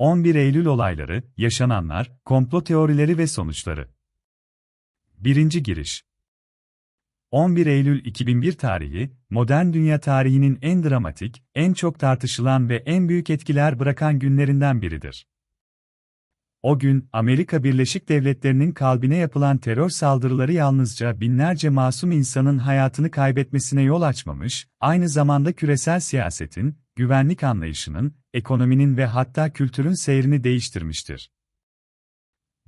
11 Eylül olayları, yaşananlar, komplo teorileri ve sonuçları. 1. Giriş 11 Eylül 2001 tarihi, modern dünya tarihinin en dramatik, en çok tartışılan ve en büyük etkiler bırakan günlerinden biridir. O gün, Amerika Birleşik Devletleri'nin kalbine yapılan terör saldırıları yalnızca binlerce masum insanın hayatını kaybetmesine yol açmamış, aynı zamanda küresel siyasetin, güvenlik anlayışının, ekonominin ve hatta kültürün seyrini değiştirmiştir.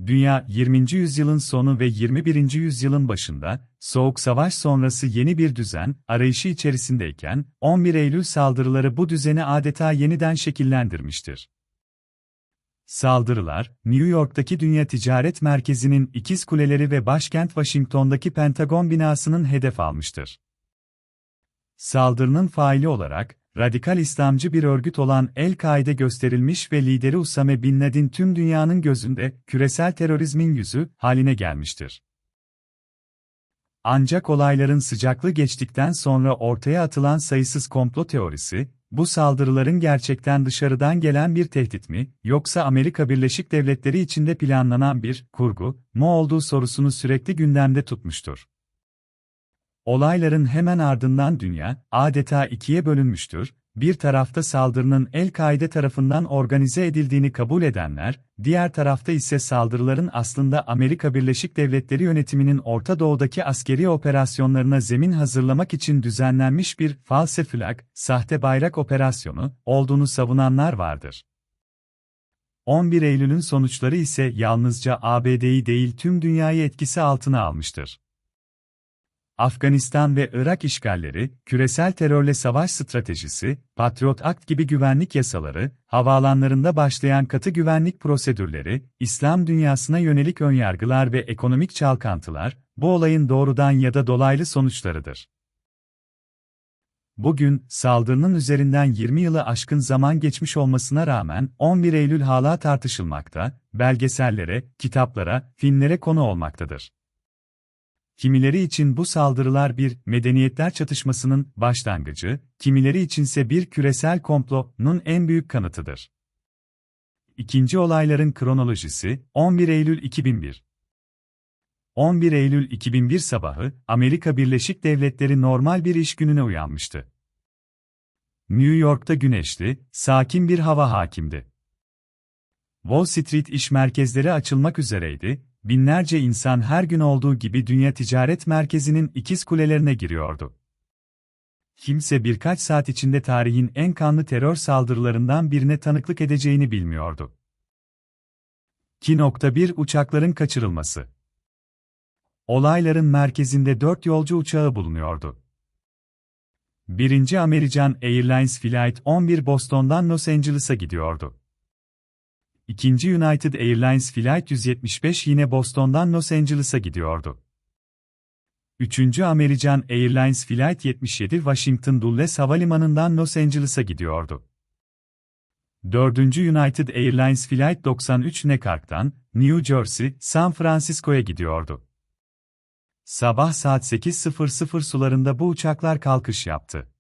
Dünya, 20. yüzyılın sonu ve 21. yüzyılın başında, Soğuk Savaş sonrası yeni bir düzen arayışı içerisindeyken, 11 Eylül saldırıları bu düzeni adeta yeniden şekillendirmiştir. Saldırılar, New York'taki Dünya Ticaret Merkezi'nin ikiz kuleleri ve başkent Washington'daki Pentagon binasının hedef almıştır. Saldırının faili olarak, radikal İslamcı bir örgüt olan El-Kaide gösterilmiş ve lideri Usame Bin Laden tüm dünyanın gözünde küresel terörizmin yüzü haline gelmiştir. Ancak olayların sıcaklığı geçtikten sonra ortaya atılan sayısız komplo teorisi, bu saldırıların gerçekten dışarıdan gelen bir tehdit mi, yoksa Amerika Birleşik Devletleri içinde planlanan bir kurgu mu olduğu sorusunu sürekli gündemde tutmuştur. Olayların hemen ardından dünya adeta ikiye bölünmüştür. Bir tarafta saldırının El-Kaide tarafından organize edildiğini kabul edenler, diğer tarafta ise saldırıların aslında Amerika Birleşik Devletleri yönetiminin Orta Doğu'daki askeri operasyonlarına zemin hazırlamak için düzenlenmiş bir false flag, sahte bayrak operasyonu olduğunu savunanlar vardır. 11 Eylül'ün sonuçları ise yalnızca ABD'yi değil tüm dünyayı etkisi altına almıştır. Afganistan ve Irak işgalleri, küresel terörle savaş stratejisi, Patriot Act gibi güvenlik yasaları, havaalanlarında başlayan katı güvenlik prosedürleri, İslam dünyasına yönelik önyargılar ve ekonomik çalkantılar, bu olayın doğrudan ya da dolaylı sonuçlarıdır. Bugün, saldırının üzerinden 20 yılı aşkın zaman geçmiş olmasına rağmen 11 Eylül hala tartışılmakta, belgesellere, kitaplara, filmlere konu olmaktadır. Kimileri için bu saldırılar bir medeniyetler çatışmasının başlangıcı, kimileri içinse bir küresel komplonun en büyük kanıtıdır. İkinci olayların kronolojisi 11 Eylül 2001 11 Eylül 2001 sabahı, Amerika Birleşik Devletleri normal bir iş gününe uyanmıştı. New York'ta güneşli, sakin bir hava hakimdi. Wall Street iş merkezleri açılmak üzereydi, binlerce insan her gün olduğu gibi Dünya Ticaret Merkezi'nin ikiz kulelerine giriyordu. Kimse birkaç saat içinde tarihin en kanlı terör saldırılarından birine tanıklık edeceğini bilmiyordu. 2.1 Uçakların kaçırılması Olayların merkezinde dört yolcu uçağı bulunuyordu. 1. American Airlines Flight 11 Boston'dan Los Angeles'a gidiyordu. İkinci United Airlines Flight 175 yine Boston'dan Los Angeles'a gidiyordu. Üçüncü American Airlines Flight 77 Washington Dulles Havalimanı'ndan Los Angeles'a gidiyordu. Dördüncü United Airlines Flight 93 Newark'tan, New Jersey, San Francisco'ya gidiyordu. Sabah saat 8.00 sularında bu uçaklar kalkış yaptı.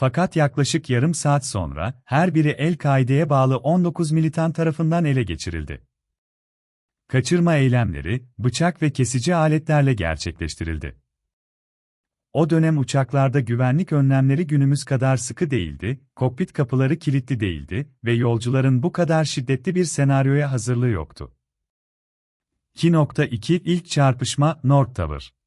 Fakat yaklaşık yarım saat sonra, her biri El-Kaide'ye bağlı 19 militan tarafından ele geçirildi. Kaçırma eylemleri, bıçak ve kesici aletlerle gerçekleştirildi. O dönem uçaklarda güvenlik önlemleri günümüz kadar sıkı değildi, kokpit kapıları kilitli değildi ve yolcuların bu kadar şiddetli bir senaryoya hazırlığı yoktu. 2.2 İlk çarpışma North Tower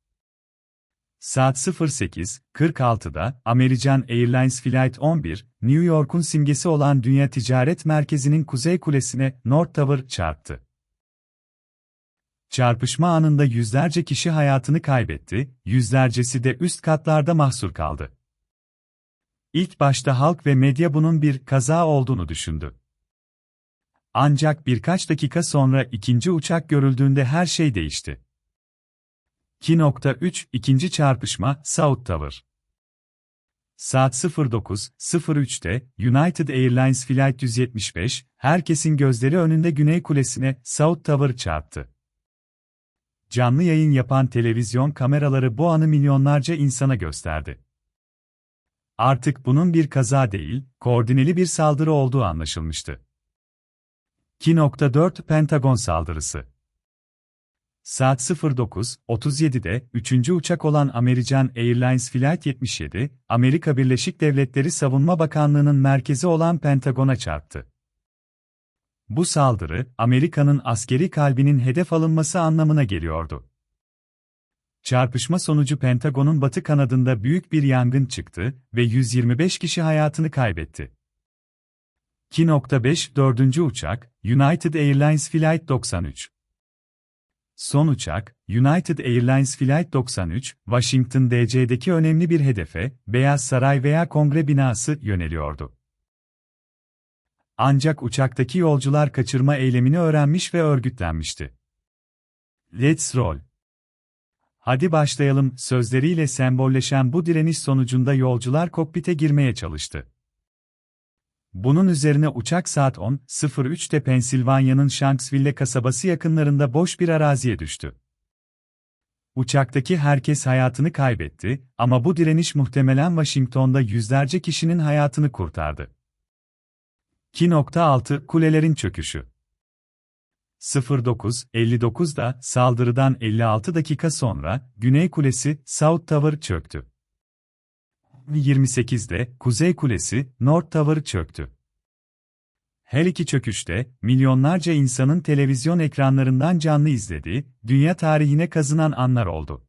Saat 08.46'da American Airlines Flight 11, New York'un simgesi olan Dünya Ticaret Merkezi'nin kuzey kulesine North Tower çarptı. Çarpışma anında yüzlerce kişi hayatını kaybetti, yüzlercesi de üst katlarda mahsur kaldı. İlk başta halk ve medya bunun bir kaza olduğunu düşündü. Ancak birkaç dakika sonra ikinci uçak görüldüğünde her şey değişti. 2.3 İkinci çarpışma South Tower Saat 09.03'te United Airlines Flight 175, herkesin gözleri önünde Güney Kulesi'ne South Tower çarptı. Canlı yayın yapan televizyon kameraları bu anı milyonlarca insana gösterdi. Artık bunun bir kaza değil, koordineli bir saldırı olduğu anlaşılmıştı. 2.4 Pentagon saldırısı Saat 09.37'de 3. uçak olan American Airlines Flight 77, Amerika Birleşik Devletleri Savunma Bakanlığı'nın merkezi olan Pentagon'a çarptı. Bu saldırı, Amerika'nın askeri kalbinin hedef alınması anlamına geliyordu. Çarpışma sonucu Pentagon'un batı kanadında büyük bir yangın çıktı ve 125 kişi hayatını kaybetti. 2.5 4. uçak, United Airlines Flight 93 Son uçak, United Airlines Flight 93, Washington DC'deki önemli bir hedefe, Beyaz Saray veya Kongre binası yöneliyordu. Ancak uçaktaki yolcular kaçırma eylemini öğrenmiş ve örgütlenmişti. Let's roll. Hadi başlayalım sözleriyle sembolleşen bu direniş sonucunda yolcular kokpite girmeye çalıştı. Bunun üzerine uçak saat 10.03'te Pensilvanya'nın Shanksville kasabası yakınlarında boş bir araziye düştü. Uçaktaki herkes hayatını kaybetti ama bu direniş muhtemelen Washington'da yüzlerce kişinin hayatını kurtardı. 2.6 Kulelerin çöküşü 09.59'da saldırıdan 56 dakika sonra Güney Kulesi South Tower çöktü. 28'de Kuzey Kulesi North Tower çöktü. Her iki çöküşte milyonlarca insanın televizyon ekranlarından canlı izlediği, dünya tarihine kazınan anlar oldu.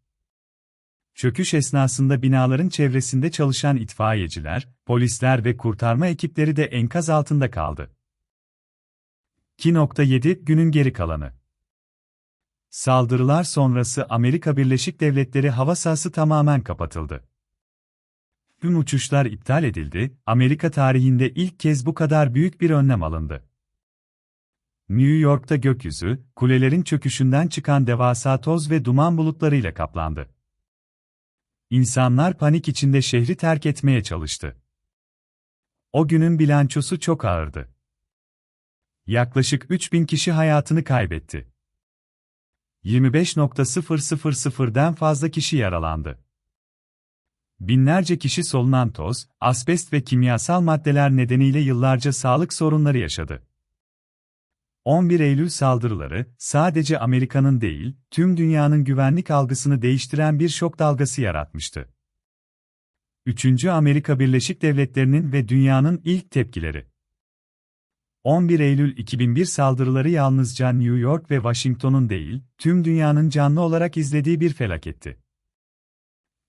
Çöküş esnasında binaların çevresinde çalışan itfaiyeciler, polisler ve kurtarma ekipleri de enkaz altında kaldı. 2.7 Günün geri kalanı Saldırılar sonrası Amerika Birleşik Devletleri hava sahası tamamen kapatıldı. Tüm uçuşlar iptal edildi, Amerika tarihinde ilk kez bu kadar büyük bir önlem alındı. New York'ta gökyüzü, kulelerin çöküşünden çıkan devasa toz ve duman bulutlarıyla kaplandı. İnsanlar panik içinde şehri terk etmeye çalıştı. O günün bilançosu çok ağırdı. Yaklaşık 3000 kişi hayatını kaybetti. 25.000'den fazla kişi yaralandı. Binlerce kişi solunan toz, asbest ve kimyasal maddeler nedeniyle yıllarca sağlık sorunları yaşadı. 11 Eylül saldırıları, sadece Amerika'nın değil, tüm dünyanın güvenlik algısını değiştiren bir şok dalgası yaratmıştı. 3. Amerika Birleşik Devletleri'nin ve dünyanın ilk tepkileri 11 Eylül 2001 saldırıları yalnızca New York ve Washington'un değil, tüm dünyanın canlı olarak izlediği bir felaketti.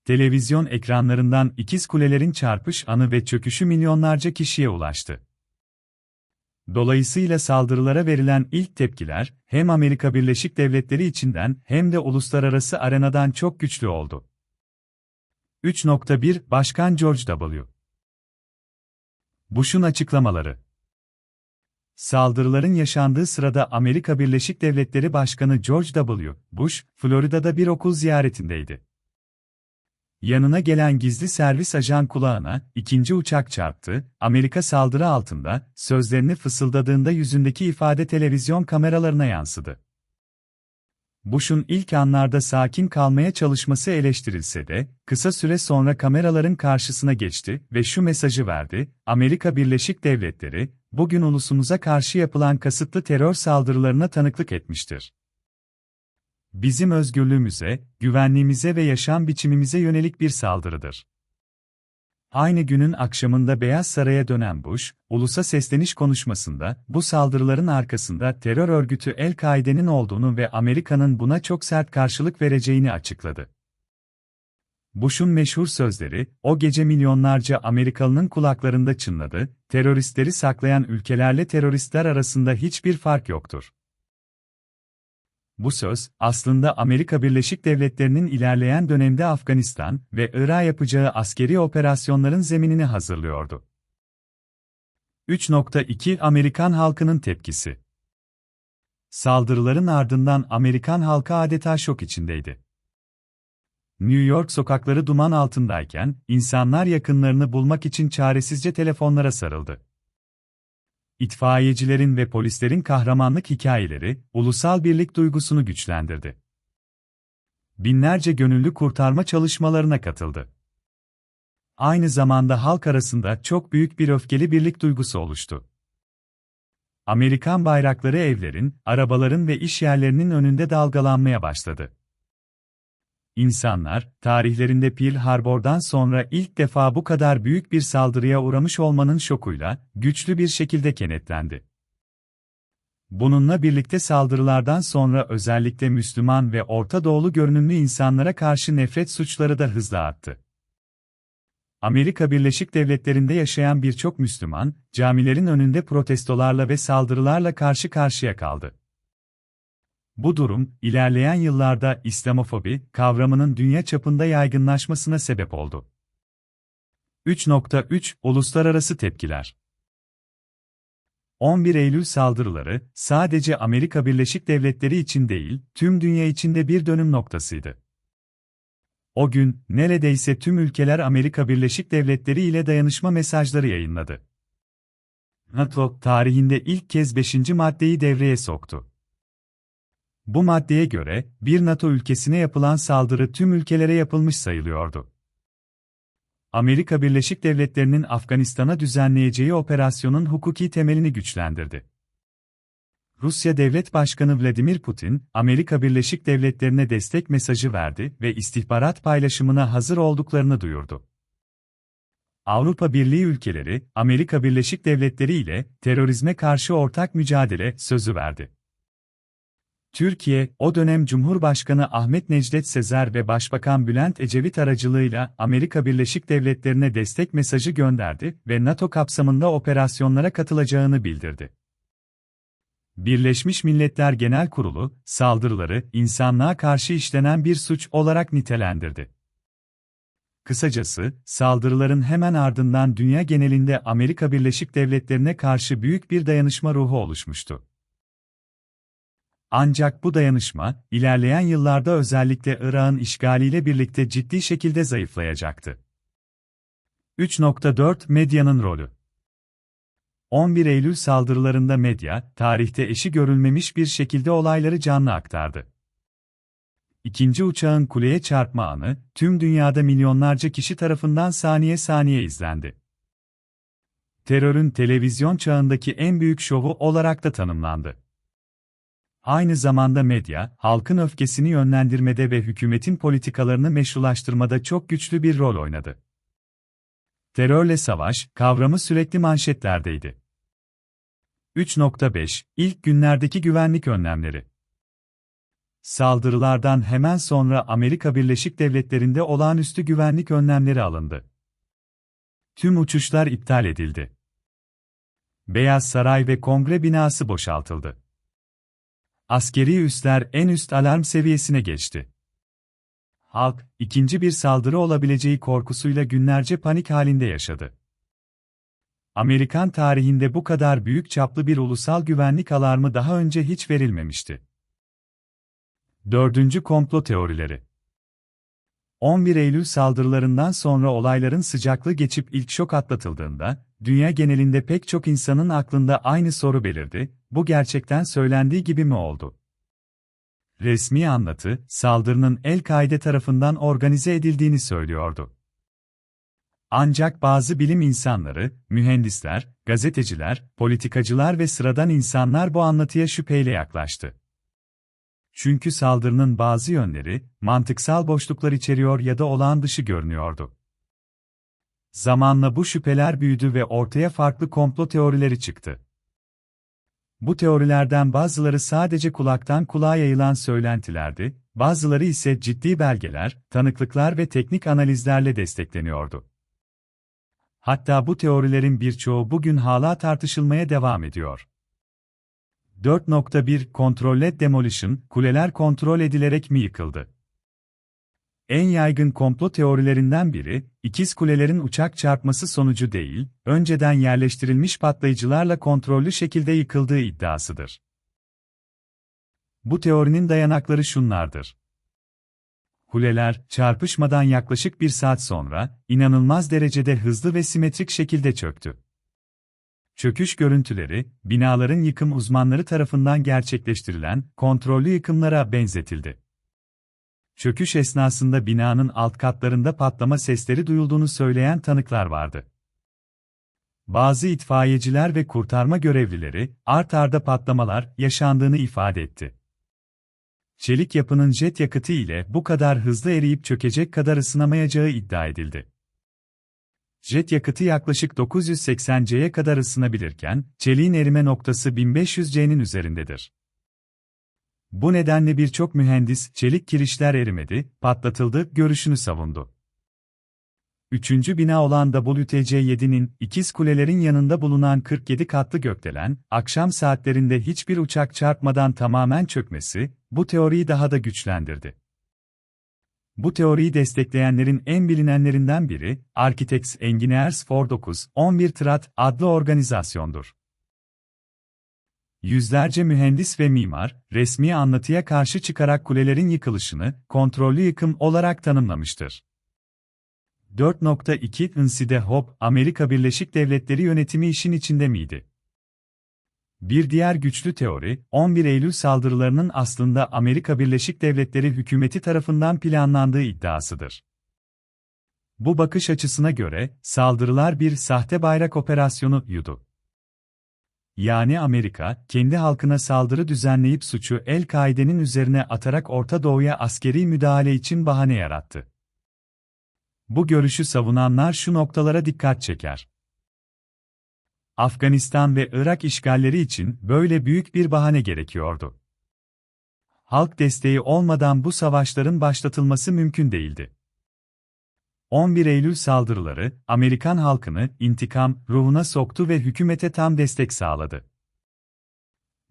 Televizyon ekranlarından ikiz kulelerin çarpış anı ve çöküşü milyonlarca kişiye ulaştı. Dolayısıyla saldırılara verilen ilk tepkiler, hem Amerika Birleşik Devletleri içinden hem de uluslararası arenadan çok güçlü oldu. 3.1 Başkan George W. Bush'un açıklamaları Saldırıların yaşandığı sırada Amerika Birleşik Devletleri Başkanı George W. Bush, Florida'da bir okul ziyaretindeydi. Yanına gelen gizli servis ajan kulağına, ikinci uçak çarptı, Amerika saldırı altında, sözlerini fısıldadığında yüzündeki ifade televizyon kameralarına yansıdı. Bush'un ilk anlarda sakin kalmaya çalışması eleştirilse de, kısa süre sonra kameraların karşısına geçti ve şu mesajı verdi, Amerika Birleşik Devletleri, bugün ulusumuza karşı yapılan kasıtlı terör saldırılarına tanıklık etmiştir bizim özgürlüğümüze, güvenliğimize ve yaşam biçimimize yönelik bir saldırıdır. Aynı günün akşamında Beyaz Saray'a dönen Bush, ulusa sesleniş konuşmasında bu saldırıların arkasında terör örgütü El-Kaide'nin olduğunu ve Amerika'nın buna çok sert karşılık vereceğini açıkladı. Bush'un meşhur sözleri, o gece milyonlarca Amerikalının kulaklarında çınladı, teröristleri saklayan ülkelerle teröristler arasında hiçbir fark yoktur. Bu söz, aslında Amerika Birleşik Devletleri'nin ilerleyen dönemde Afganistan ve Irak'a yapacağı askeri operasyonların zeminini hazırlıyordu. 3.2 Amerikan halkının tepkisi Saldırıların ardından Amerikan halkı adeta şok içindeydi. New York sokakları duman altındayken, insanlar yakınlarını bulmak için çaresizce telefonlara sarıldı itfaiyecilerin ve polislerin kahramanlık hikayeleri, ulusal birlik duygusunu güçlendirdi. Binlerce gönüllü kurtarma çalışmalarına katıldı. Aynı zamanda halk arasında çok büyük bir öfkeli birlik duygusu oluştu. Amerikan bayrakları evlerin, arabaların ve iş yerlerinin önünde dalgalanmaya başladı. İnsanlar, tarihlerinde Pearl Harbor'dan sonra ilk defa bu kadar büyük bir saldırıya uğramış olmanın şokuyla, güçlü bir şekilde kenetlendi. Bununla birlikte saldırılardan sonra özellikle Müslüman ve Orta Doğulu görünümlü insanlara karşı nefret suçları da hızla arttı. Amerika Birleşik Devletleri'nde yaşayan birçok Müslüman, camilerin önünde protestolarla ve saldırılarla karşı karşıya kaldı. Bu durum, ilerleyen yıllarda İslamofobi kavramının dünya çapında yaygınlaşmasına sebep oldu. 3.3 Uluslararası tepkiler 11 Eylül saldırıları, sadece Amerika Birleşik Devletleri için değil, tüm dünya içinde bir dönüm noktasıydı. O gün, neredeyse tüm ülkeler Amerika Birleşik Devletleri ile dayanışma mesajları yayınladı. NATO, tarihinde ilk kez 5. maddeyi devreye soktu. Bu maddeye göre, bir NATO ülkesine yapılan saldırı tüm ülkelere yapılmış sayılıyordu. Amerika Birleşik Devletleri'nin Afganistan'a düzenleyeceği operasyonun hukuki temelini güçlendirdi. Rusya Devlet Başkanı Vladimir Putin, Amerika Birleşik Devletleri'ne destek mesajı verdi ve istihbarat paylaşımına hazır olduklarını duyurdu. Avrupa Birliği ülkeleri, Amerika Birleşik Devletleri ile terörizme karşı ortak mücadele sözü verdi. Türkiye, o dönem Cumhurbaşkanı Ahmet Necdet Sezer ve Başbakan Bülent Ecevit aracılığıyla Amerika Birleşik Devletleri'ne destek mesajı gönderdi ve NATO kapsamında operasyonlara katılacağını bildirdi. Birleşmiş Milletler Genel Kurulu, saldırıları insanlığa karşı işlenen bir suç olarak nitelendirdi. Kısacası, saldırıların hemen ardından dünya genelinde Amerika Birleşik Devletleri'ne karşı büyük bir dayanışma ruhu oluşmuştu. Ancak bu dayanışma, ilerleyen yıllarda özellikle Irak'ın işgaliyle birlikte ciddi şekilde zayıflayacaktı. 3.4 Medyanın rolü 11 Eylül saldırılarında medya, tarihte eşi görülmemiş bir şekilde olayları canlı aktardı. İkinci uçağın kuleye çarpma anı, tüm dünyada milyonlarca kişi tarafından saniye saniye izlendi. Terörün televizyon çağındaki en büyük şovu olarak da tanımlandı. Aynı zamanda medya, halkın öfkesini yönlendirmede ve hükümetin politikalarını meşrulaştırmada çok güçlü bir rol oynadı. Terörle savaş kavramı sürekli manşetlerdeydi. 3.5 İlk günlerdeki güvenlik önlemleri Saldırılardan hemen sonra Amerika Birleşik Devletleri'nde olağanüstü güvenlik önlemleri alındı. Tüm uçuşlar iptal edildi. Beyaz Saray ve Kongre binası boşaltıldı. Askeri üsler en üst alarm seviyesine geçti. Halk, ikinci bir saldırı olabileceği korkusuyla günlerce panik halinde yaşadı. Amerikan tarihinde bu kadar büyük çaplı bir ulusal güvenlik alarmı daha önce hiç verilmemişti. Dördüncü komplo teorileri 11 Eylül saldırılarından sonra olayların sıcaklığı geçip ilk şok atlatıldığında, dünya genelinde pek çok insanın aklında aynı soru belirdi, bu gerçekten söylendiği gibi mi oldu? Resmi anlatı, saldırının El-Kaide tarafından organize edildiğini söylüyordu. Ancak bazı bilim insanları, mühendisler, gazeteciler, politikacılar ve sıradan insanlar bu anlatıya şüpheyle yaklaştı. Çünkü saldırının bazı yönleri, mantıksal boşluklar içeriyor ya da olağan dışı görünüyordu. Zamanla bu şüpheler büyüdü ve ortaya farklı komplo teorileri çıktı. Bu teorilerden bazıları sadece kulaktan kulağa yayılan söylentilerdi, bazıları ise ciddi belgeler, tanıklıklar ve teknik analizlerle destekleniyordu. Hatta bu teorilerin birçoğu bugün hala tartışılmaya devam ediyor. 4.1 Controlled Demolition, kuleler kontrol edilerek mi yıkıldı? En yaygın komplo teorilerinden biri, ikiz kulelerin uçak çarpması sonucu değil, önceden yerleştirilmiş patlayıcılarla kontrollü şekilde yıkıldığı iddiasıdır. Bu teorinin dayanakları şunlardır. Kuleler, çarpışmadan yaklaşık bir saat sonra, inanılmaz derecede hızlı ve simetrik şekilde çöktü. Çöküş görüntüleri, binaların yıkım uzmanları tarafından gerçekleştirilen kontrollü yıkımlara benzetildi. Çöküş esnasında binanın alt katlarında patlama sesleri duyulduğunu söyleyen tanıklar vardı. Bazı itfaiyeciler ve kurtarma görevlileri, art arda patlamalar yaşandığını ifade etti. Çelik yapının jet yakıtı ile bu kadar hızlı eriyip çökecek kadar ısınamayacağı iddia edildi. Jet yakıtı yaklaşık 980 C'ye kadar ısınabilirken, çeliğin erime noktası 1500 C'nin üzerindedir. Bu nedenle birçok mühendis, çelik kirişler erimedi, patlatıldı, görüşünü savundu. Üçüncü bina olan WTC-7'nin, ikiz kulelerin yanında bulunan 47 katlı gökdelen, akşam saatlerinde hiçbir uçak çarpmadan tamamen çökmesi, bu teoriyi daha da güçlendirdi. Bu teoriyi destekleyenlerin en bilinenlerinden biri, Architects Engineers for 9, 11 Trat adlı organizasyondur. Yüzlerce mühendis ve mimar, resmi anlatıya karşı çıkarak kulelerin yıkılışını, kontrollü yıkım olarak tanımlamıştır. 4.2 Inside Hop, Amerika Birleşik Devletleri yönetimi işin içinde miydi? Bir diğer güçlü teori, 11 Eylül saldırılarının aslında Amerika Birleşik Devletleri hükümeti tarafından planlandığı iddiasıdır. Bu bakış açısına göre, saldırılar bir sahte bayrak operasyonu yudu. Yani Amerika, kendi halkına saldırı düzenleyip suçu El-Kaide'nin üzerine atarak Orta Doğu'ya askeri müdahale için bahane yarattı. Bu görüşü savunanlar şu noktalara dikkat çeker. Afganistan ve Irak işgalleri için böyle büyük bir bahane gerekiyordu. Halk desteği olmadan bu savaşların başlatılması mümkün değildi. 11 Eylül saldırıları, Amerikan halkını intikam ruhuna soktu ve hükümete tam destek sağladı.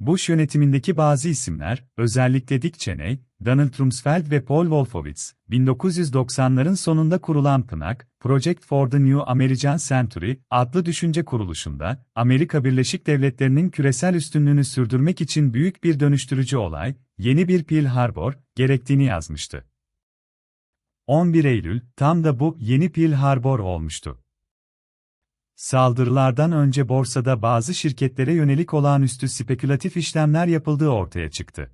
Bush yönetimindeki bazı isimler, özellikle Dick Cheney, Donald Rumsfeld ve Paul Wolfowitz, 1990'ların sonunda kurulan PNAC, Project for the New American Century adlı düşünce kuruluşunda, Amerika Birleşik Devletleri'nin küresel üstünlüğünü sürdürmek için büyük bir dönüştürücü olay, yeni bir Pearl Harbor, gerektiğini yazmıştı. 11 Eylül, tam da bu yeni Pearl Harbor olmuştu. Saldırılardan önce borsada bazı şirketlere yönelik olağanüstü spekülatif işlemler yapıldığı ortaya çıktı.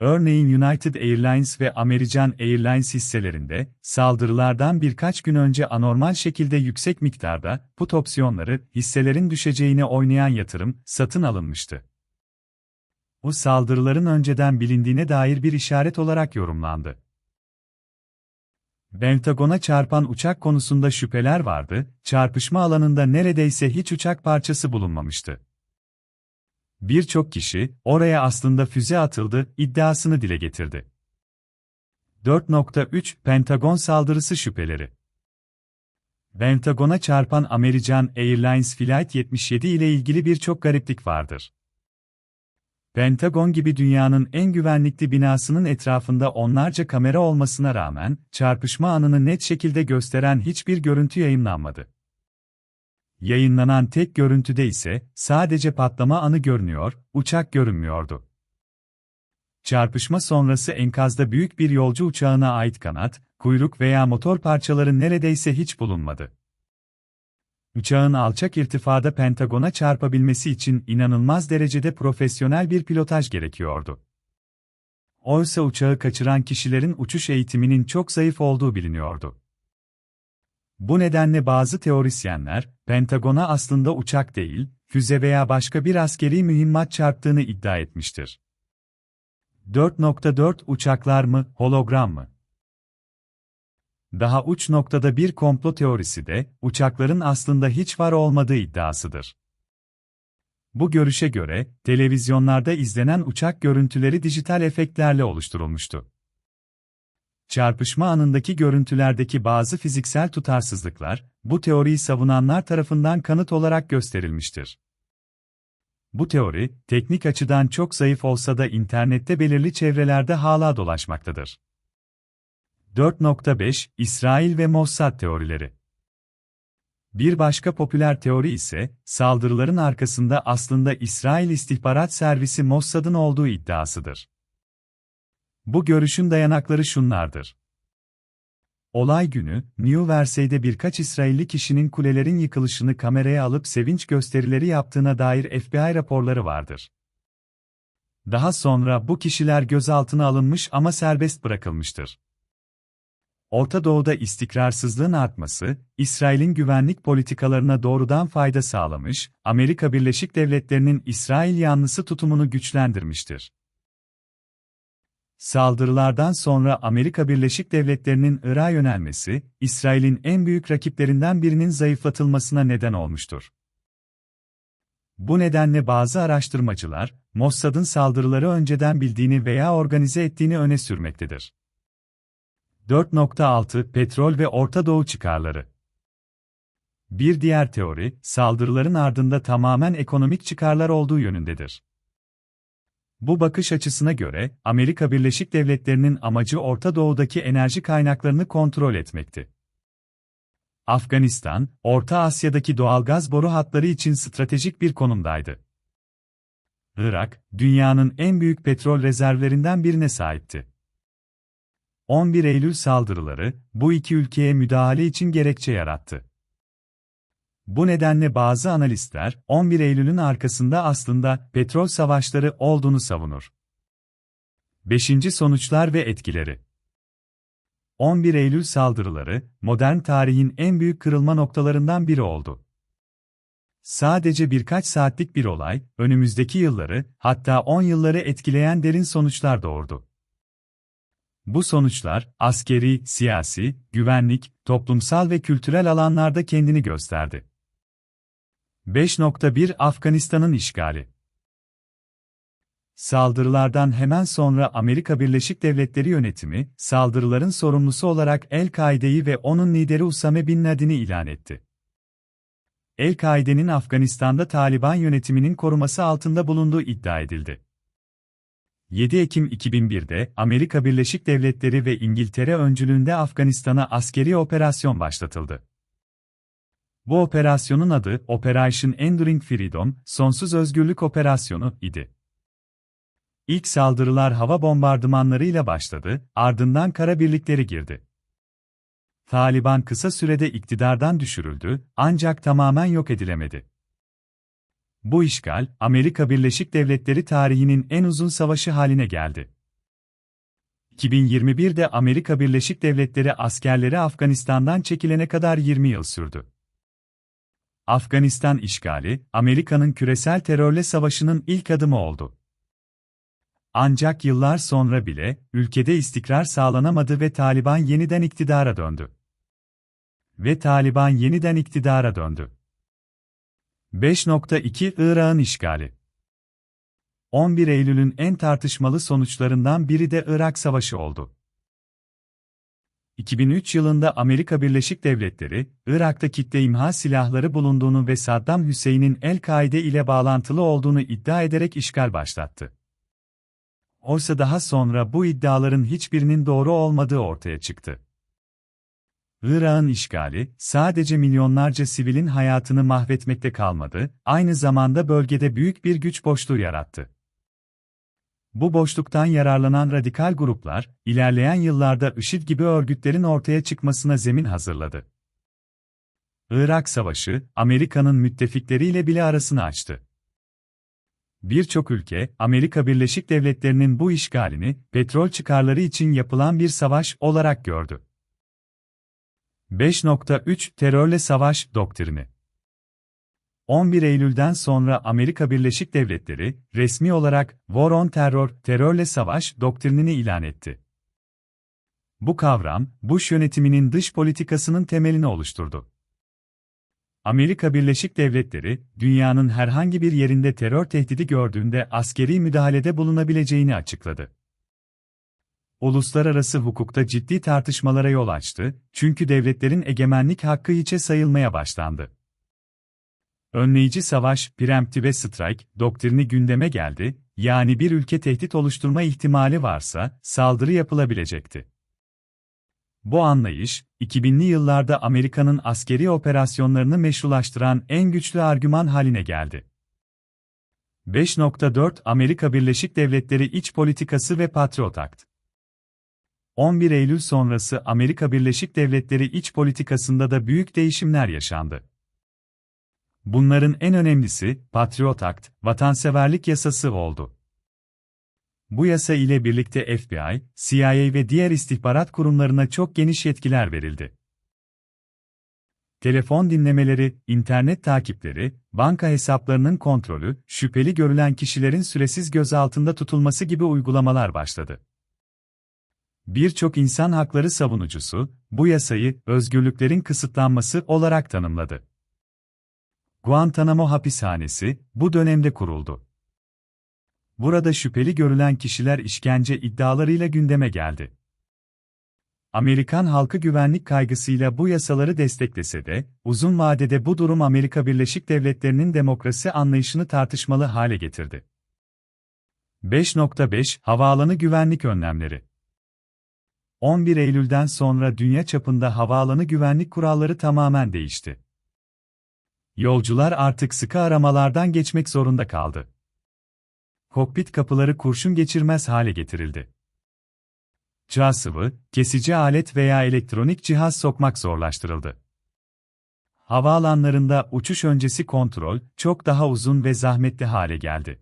Örneğin United Airlines ve American Airlines hisselerinde, saldırılardan birkaç gün önce anormal şekilde yüksek miktarda put opsiyonları, hisselerin düşeceğine oynayan yatırım, satın alınmıştı. Bu saldırıların önceden bilindiğine dair bir işaret olarak yorumlandı. Pentagon'a çarpan uçak konusunda şüpheler vardı, çarpışma alanında neredeyse hiç uçak parçası bulunmamıştı. Birçok kişi, oraya aslında füze atıldı, iddiasını dile getirdi. 4.3 Pentagon saldırısı şüpheleri Pentagon'a çarpan American Airlines Flight 77 ile ilgili birçok gariplik vardır. Pentagon gibi dünyanın en güvenlikli binasının etrafında onlarca kamera olmasına rağmen, çarpışma anını net şekilde gösteren hiçbir görüntü yayınlanmadı. Yayınlanan tek görüntüde ise sadece patlama anı görünüyor, uçak görünmüyordu. Çarpışma sonrası enkazda büyük bir yolcu uçağına ait kanat, kuyruk veya motor parçaları neredeyse hiç bulunmadı. Uçağın alçak irtifada Pentagon'a çarpabilmesi için inanılmaz derecede profesyonel bir pilotaj gerekiyordu. Oysa uçağı kaçıran kişilerin uçuş eğitiminin çok zayıf olduğu biliniyordu. Bu nedenle bazı teorisyenler, Pentagon'a aslında uçak değil, füze veya başka bir askeri mühimmat çarptığını iddia etmiştir. 4.4 uçaklar mı, hologram mı? Daha uç noktada bir komplo teorisi de, uçakların aslında hiç var olmadığı iddiasıdır. Bu görüşe göre, televizyonlarda izlenen uçak görüntüleri dijital efektlerle oluşturulmuştu. Çarpışma anındaki görüntülerdeki bazı fiziksel tutarsızlıklar, bu teoriyi savunanlar tarafından kanıt olarak gösterilmiştir. Bu teori, teknik açıdan çok zayıf olsa da internette belirli çevrelerde hala dolaşmaktadır. 4.5 İsrail ve Mossad teorileri Bir başka popüler teori ise, saldırıların arkasında aslında İsrail İstihbarat Servisi Mossad'ın olduğu iddiasıdır. Bu görüşün dayanakları şunlardır. Olay günü, New Jersey'de birkaç İsrailli kişinin kulelerin yıkılışını kameraya alıp sevinç gösterileri yaptığına dair FBI raporları vardır. Daha sonra bu kişiler gözaltına alınmış ama serbest bırakılmıştır. Orta Doğu'da istikrarsızlığın artması, İsrail'in güvenlik politikalarına doğrudan fayda sağlamış, Amerika Birleşik Devletleri'nin İsrail yanlısı tutumunu güçlendirmiştir. Saldırılardan sonra Amerika Birleşik Devletleri'nin Irak'a yönelmesi, İsrail'in en büyük rakiplerinden birinin zayıflatılmasına neden olmuştur. Bu nedenle bazı araştırmacılar, Mossad'ın saldırıları önceden bildiğini veya organize ettiğini öne sürmektedir. 4.6 Petrol ve Orta Doğu çıkarları Bir diğer teori, saldırıların ardında tamamen ekonomik çıkarlar olduğu yönündedir. Bu bakış açısına göre, Amerika Birleşik Devletleri'nin amacı Orta Doğu'daki enerji kaynaklarını kontrol etmekti. Afganistan, Orta Asya'daki doğalgaz boru hatları için stratejik bir konumdaydı. Irak, dünyanın en büyük petrol rezervlerinden birine sahipti. 11 Eylül saldırıları, bu iki ülkeye müdahale için gerekçe yarattı. Bu nedenle bazı analistler, 11 Eylül'ün arkasında aslında petrol savaşları olduğunu savunur. 5. Sonuçlar ve etkileri 11 Eylül saldırıları, modern tarihin en büyük kırılma noktalarından biri oldu. Sadece birkaç saatlik bir olay, önümüzdeki yılları, hatta 10 yılları etkileyen derin sonuçlar doğurdu. Bu sonuçlar, askeri, siyasi, güvenlik, toplumsal ve kültürel alanlarda kendini gösterdi. 5.1 Afganistan'ın işgali Saldırılardan hemen sonra Amerika Birleşik Devletleri yönetimi, saldırıların sorumlusu olarak El-Kaide'yi ve onun lideri Usame Bin Laden'i ilan etti. El-Kaide'nin Afganistan'da Taliban yönetiminin koruması altında bulunduğu iddia edildi. 7 Ekim 2001'de Amerika Birleşik Devletleri ve İngiltere öncülüğünde Afganistan'a askeri operasyon başlatıldı. Bu operasyonun adı Operation Enduring Freedom, Sonsuz Özgürlük Operasyonu idi. İlk saldırılar hava bombardımanlarıyla başladı, ardından kara birlikleri girdi. Taliban kısa sürede iktidardan düşürüldü, ancak tamamen yok edilemedi. Bu işgal, Amerika Birleşik Devletleri tarihinin en uzun savaşı haline geldi. 2021'de Amerika Birleşik Devletleri askerleri Afganistan'dan çekilene kadar 20 yıl sürdü. Afganistan işgali, Amerika'nın küresel terörle savaşının ilk adımı oldu. Ancak yıllar sonra bile, ülkede istikrar sağlanamadı ve Taliban yeniden iktidara döndü. Ve Taliban yeniden iktidara döndü. 5.2 Irak'ın işgali 11 Eylül'ün en tartışmalı sonuçlarından biri de Irak Savaşı oldu. 2003 yılında Amerika Birleşik Devletleri, Irak'ta kitle imha silahları bulunduğunu ve Saddam Hüseyin'in El-Kaide ile bağlantılı olduğunu iddia ederek işgal başlattı. Oysa daha sonra bu iddiaların hiçbirinin doğru olmadığı ortaya çıktı. Irak'ın işgali, sadece milyonlarca sivilin hayatını mahvetmekte kalmadı, aynı zamanda bölgede büyük bir güç boşluğu yarattı. Bu boşluktan yararlanan radikal gruplar, ilerleyen yıllarda IŞİD gibi örgütlerin ortaya çıkmasına zemin hazırladı. Irak Savaşı, Amerika'nın müttefikleriyle bile arasını açtı. Birçok ülke, Amerika Birleşik Devletleri'nin bu işgalini, petrol çıkarları için yapılan bir savaş olarak gördü. 5.3 Terörle Savaş Doktrini 11 Eylül'den sonra Amerika Birleşik Devletleri, resmi olarak War on Terror, terörle savaş doktrinini ilan etti. Bu kavram, Bush yönetiminin dış politikasının temelini oluşturdu. Amerika Birleşik Devletleri, dünyanın herhangi bir yerinde terör tehdidi gördüğünde askeri müdahalede bulunabileceğini açıkladı. Uluslararası hukukta ciddi tartışmalara yol açtı, çünkü devletlerin egemenlik hakkı hiçe sayılmaya başlandı. Önleyici savaş, preemptive strike, doktrini gündeme geldi, yani bir ülke tehdit oluşturma ihtimali varsa, saldırı yapılabilecekti. Bu anlayış, 2000'li yıllarda Amerika'nın askeri operasyonlarını meşrulaştıran en güçlü argüman haline geldi. 5.4 Amerika Birleşik Devletleri İç Politikası ve Patriot Act 11 Eylül sonrası Amerika Birleşik Devletleri iç politikasında da büyük değişimler yaşandı. Bunların en önemlisi, Patriot Act, vatanseverlik yasası oldu. Bu yasa ile birlikte FBI, CIA ve diğer istihbarat kurumlarına çok geniş yetkiler verildi. Telefon dinlemeleri, internet takipleri, banka hesaplarının kontrolü, şüpheli görülen kişilerin süresiz gözaltında tutulması gibi uygulamalar başladı. Birçok insan hakları savunucusu, bu yasayı özgürlüklerin kısıtlanması olarak tanımladı. Guantanamo hapishanesi bu dönemde kuruldu. Burada şüpheli görülen kişiler işkence iddialarıyla gündeme geldi. Amerikan halkı güvenlik kaygısıyla bu yasaları desteklese de, uzun vadede bu durum Amerika Birleşik Devletleri'nin demokrasi anlayışını tartışmalı hale getirdi. 5.5 Havaalanı güvenlik önlemleri 11 Eylül'den sonra dünya çapında havaalanı güvenlik kuralları tamamen değişti. Yolcular artık sıkı aramalardan geçmek zorunda kaldı. Kokpit kapıları kurşun geçirmez hale getirildi. Çağ sıvı, kesici alet veya elektronik cihaz sokmak zorlaştırıldı. Havaalanlarında uçuş öncesi kontrol çok daha uzun ve zahmetli hale geldi.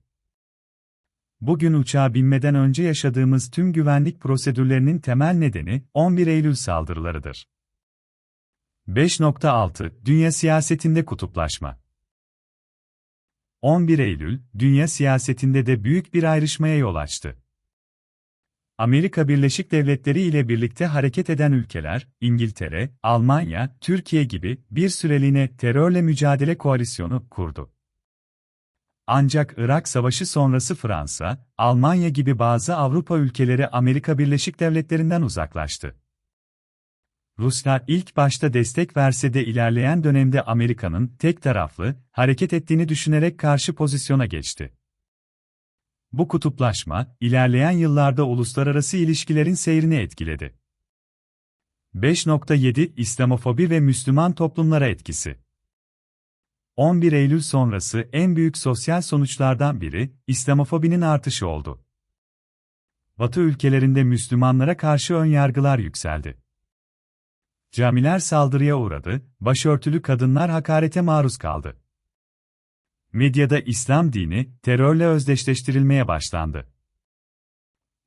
Bugün uçağa binmeden önce yaşadığımız tüm güvenlik prosedürlerinin temel nedeni 11 Eylül saldırılarıdır. 5.6 Dünya siyasetinde kutuplaşma 11 Eylül, dünya siyasetinde de büyük bir ayrışmaya yol açtı. Amerika Birleşik Devletleri ile birlikte hareket eden ülkeler, İngiltere, Almanya, Türkiye gibi bir süreliğine terörle mücadele koalisyonu kurdu. Ancak Irak Savaşı sonrası Fransa, Almanya gibi bazı Avrupa ülkeleri Amerika Birleşik Devletleri'nden uzaklaştı. Rusya ilk başta destek verse de ilerleyen dönemde Amerika'nın tek taraflı hareket ettiğini düşünerek karşı pozisyona geçti. Bu kutuplaşma, ilerleyen yıllarda uluslararası ilişkilerin seyrini etkiledi. 5.7 İslamofobi ve Müslüman toplumlara etkisi 11 Eylül sonrası en büyük sosyal sonuçlardan biri, İslamofobinin artışı oldu. Batı ülkelerinde Müslümanlara karşı önyargılar yükseldi. Camiler saldırıya uğradı, başörtülü kadınlar hakarete maruz kaldı. Medyada İslam dini, terörle özdeşleştirilmeye başlandı.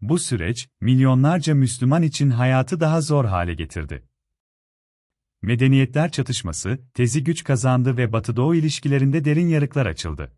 Bu süreç, milyonlarca Müslüman için hayatı daha zor hale getirdi. Medeniyetler çatışması, tezi güç kazandı ve Batı-Doğu ilişkilerinde derin yarıklar açıldı.